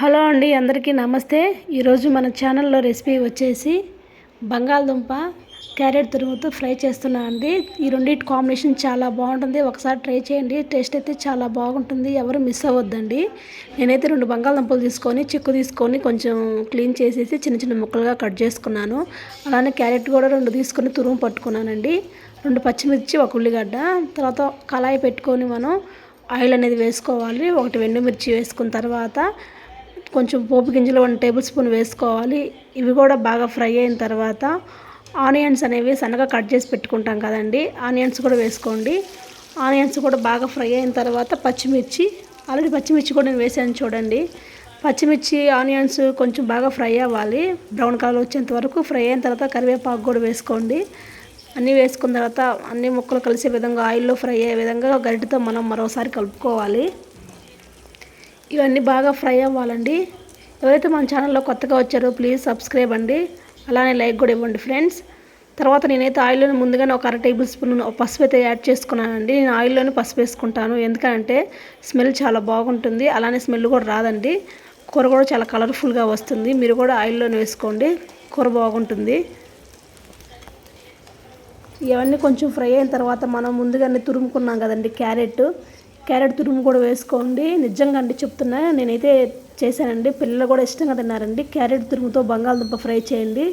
Hello అండి అందరికీ నమస్తే. ఈరోజు మన ఛానల్లో రెసిపీ వచ్చేసి బంగాళదుంప క్యారెట్ తురుముతో ఫ్రై చేస్తున్నా అండి. ఈ రెండింటి కాంబినేషన్ చాలా బాగుంటుంది. ఒకసారి ట్రై చేయండి. టేస్ట్ అయితే చాలా బాగుంటుంది. ఎవరు మిస్ అవ్వద్దండి. నేనైతే రెండు బంగాళదుంపలు తీసుకొని చిక్కు తీసుకొని కొంచెం క్లీన్ చేసేసి చిన్న చిన్న ముక్కలుగా కట్ చేసుకున్నాను. అలానే క్యారెట్ కూడా రెండు తీసుకొని తురుము పట్టుకున్నానండి. రెండు పచ్చిమిర్చి ఒక ఉల్లిగడ్డ తర్వాత కళాయి పెట్టుకొని మనం ఆయిల్ అనేది వేసుకోవాలి. ఒకటి వెండుమిర్చి వేసుకున్న తర్వాత కొంచెం పోపు గింజలు వన్ టేబుల్ స్పూన్ వేసుకోవాలి. ఇవి కూడా బాగా ఫ్రై అయిన తర్వాత ఆనియన్స్ అనేవి సన్నగా కట్ చేసి పెట్టుకుంటాం కదండి. ఆనియన్స్ కూడా వేసుకోండి. ఆనియన్స్ కూడా బాగా ఫ్రై అయిన తర్వాత పచ్చిమిర్చి ఆల్రెడీ పచ్చిమిర్చి కూడా నేను వేసాను చూడండి. పచ్చిమిర్చి ఆనియన్స్ కొంచెం బాగా ఫ్రై అవ్వాలి. బ్రౌన్ కలర్ వచ్చేంత వరకు ఫ్రై అయిన తర్వాత కరివేపాకు కూడా వేసుకోండి. అన్నీ వేసుకున్న తర్వాత అన్ని ముక్కలు కలిసే విధంగా ఆయిల్లో ఫ్రై అయ్యే విధంగా గరిటతో మనం మరోసారి కలుపుకోవాలి. ఇవన్నీ బాగా ఫ్రై అవ్వాలండి. ఎవరైతే మన ఛానల్లో కొత్తగా వచ్చారో ప్లీజ్ సబ్స్క్రైబ్ అండి. అలానే లైక్ కూడా ఇవ్వండి ఫ్రెండ్స్. తర్వాత నేనైతే ఆయిల్లోని ముందుగానే ఒక అర టేబుల్ స్పూన్ పసుపు అయితే యాడ్ చేసుకున్నానండి. నేను ఆయిల్లోనే పసుపు వేసుకుంటాను. ఎందుకంటే స్మెల్ చాలా బాగుంటుంది. అలానే స్మెల్ కూడా రాదండి. కూర కూడా చాలా కలర్ఫుల్గా వస్తుంది. మీరు కూడా ఆయిల్లోనే వేసుకోండి. కూర బాగుంటుంది. ఇవన్నీ కొంచెం ఫ్రై అయిన తర్వాత మనం ముందుగానే తురుముకున్నాం కదండి క్యారెట్. క్యారెట్ తురుము కూడా వేసుకోండి. నిజంగా అండి చెప్తున్నా నేనైతే చేశానండి. పిల్లలు కూడా ఇష్టంగా తిన్నారండి. క్యారెట్ తురుముతో బంగాళదుంప ఫ్రై చేయండి.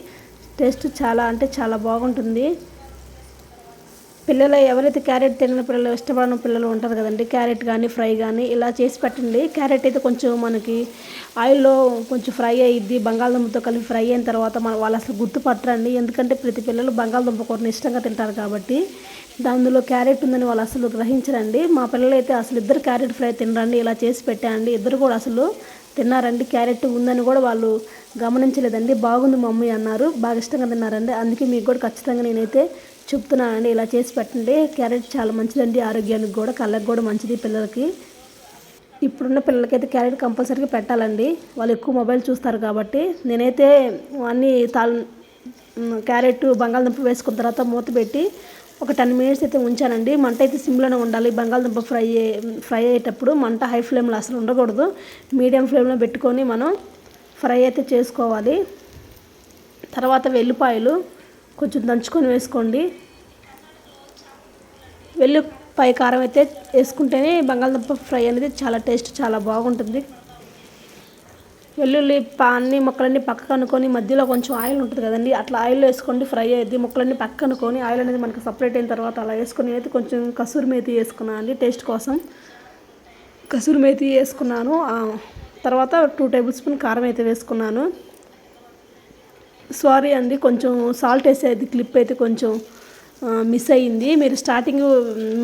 టేస్ట్ చాలా అంటే చాలా బాగుంటుంది. పిల్లలు ఎవరైతే క్యారెట్ తిన్న పిల్లలు ఇష్టపడిన పిల్లలు ఉంటారు కదండి క్యారెట్ కానీ ఫ్రై కానీ ఇలా చేసి పెట్టండి. క్యారెట్ అయితే కొంచెం మనకి ఆయిల్లో కొంచెం ఫ్రై అయ్యిద్ది బంగాళదుంపతో కలిపి ఫ్రై అయిన తర్వాత మన వాళ్ళు అసలు గుర్తుపట్టరండి. ఎందుకంటే ప్రతి పిల్లలు బంగాళదుంప కూరని ఇష్టంగా తింటారు కాబట్టి దానిలో క్యారెట్ ఉందని వాళ్ళు అసలు గ్రహించరండి. మా పిల్లలు అయితే అసలు ఇద్దరు క్యారెట్ ఫ్రై తినరండి ఇలా చేసి పెట్టానండి ఇద్దరు కూడా అసలు తిన్నారండి. క్యారెట్ ఉందని కూడా వాళ్ళు గమనించలేదండి. బాగుంది మమ్మీ అన్నారు బాగా ఇష్టంగా తిన్నారండి. అందుకే మీకు కూడా ఖచ్చితంగా నేనైతే చెప్తున్నానండి ఇలా చేసి పెట్టండి. క్యారెట్ చాలా మంచిదండి ఆరోగ్యానికి కూడా కళ్ళకి కూడా మంచిది పిల్లలకి. ఇప్పుడున్న పిల్లలకైతే క్యారెట్ కంపల్సరీగా పెట్టాలండి. వాళ్ళు ఎక్కువ మొబైల్ చూస్తారు కాబట్టి. నేనైతే అన్నీ తాల్ క్యారెట్ బంగాళదుంప వేసుకున్న తర్వాత మూత పెట్టి ఒక టెన్ మినిట్స్ అయితే ఉంచానండి. మంట అయితే సిమ్లోనే ఉండాలి. బంగాళదుంప ఫ్రై ఫ్రై అయ్యేటప్పుడు మంట హై ఫ్లేమ్లో అసలు ఉండకూడదు. మీడియం ఫ్లేమ్లో పెట్టుకొని మనం ఫ్రై అయితే చేసుకోవాలి. తర్వాత వెల్లిపాయలు కొంచెం దంచుకొని వేసుకోండి. వెల్లిపాయ కారం అయితే వేసుకుంటేనే బంగాళదుంప ఫ్రై అనేది చాలా టేస్ట్ చాలా బాగుంటుంది. వెల్లుల్లి అన్ని ముక్కలన్నీ పక్కకు అనుకొని మధ్యలో కొంచెం ఆయిల్ ఉంటుంది కదండి అట్లా ఆయిల్లో వేసుకోండి ఫ్రై అయ్యింది. ముక్కలన్నీ పక్క అనుకొని ఆయిల్ అనేది మనకి సపరేట్ అయిన తర్వాత అలా వేసుకొని అయితే కొంచెం కసూరి మేతి వేసుకున్నాను అండి టేస్ట్ కోసం. కసూరి మేతి వేసుకున్నాను. తర్వాత టూ టేబుల్ స్పూన్ కారం అయితే వేసుకున్నాను. సారీ అండి కొంచెం సాల్ట్ వేసేది క్లిప్ అయితే కొంచెం మిస్ అయ్యింది. మీరు స్టార్టింగ్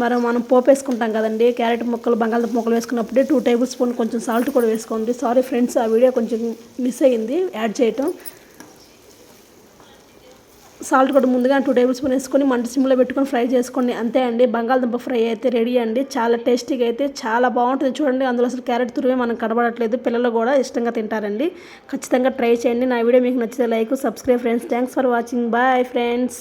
మరి మనం పోపు వేసుకుంటాం కదండి క్యారెట్ ముక్కలు బంగాళదుంప ముక్కలు వేసుకున్నప్పుడే టూ టేబుల్ స్పూన్ కొంచెం సాల్ట్ కూడా వేసుకోండి. సారీ ఫ్రెండ్స్ ఆ వీడియో కొంచెం మిస్ అయ్యింది యాడ్ చేయటం. సాల్ట్ కూడా ముందుగా టూ టేబుల్ స్పూన్ వేసుకొని మంట సిమ్లో పెట్టుకొని ఫ్రై చేసుకోండి. అంతే అండి. బంగాళదుంప ఫ్రై అయితే రెడీ అండి. చాలా టేస్టీగా అయితే చాలా బాగుంటుంది చూడండి. అందులో అసలు క్యారెట్ తురుమే మనం కనబడట్లేదు. పిల్లలు కూడా ఇష్టంగా తింటారండి. ఖచ్చితంగా ట్రై చేయండి. నా వీడియో మీకు నచ్చితే like subscribe friends thanks for watching bye friends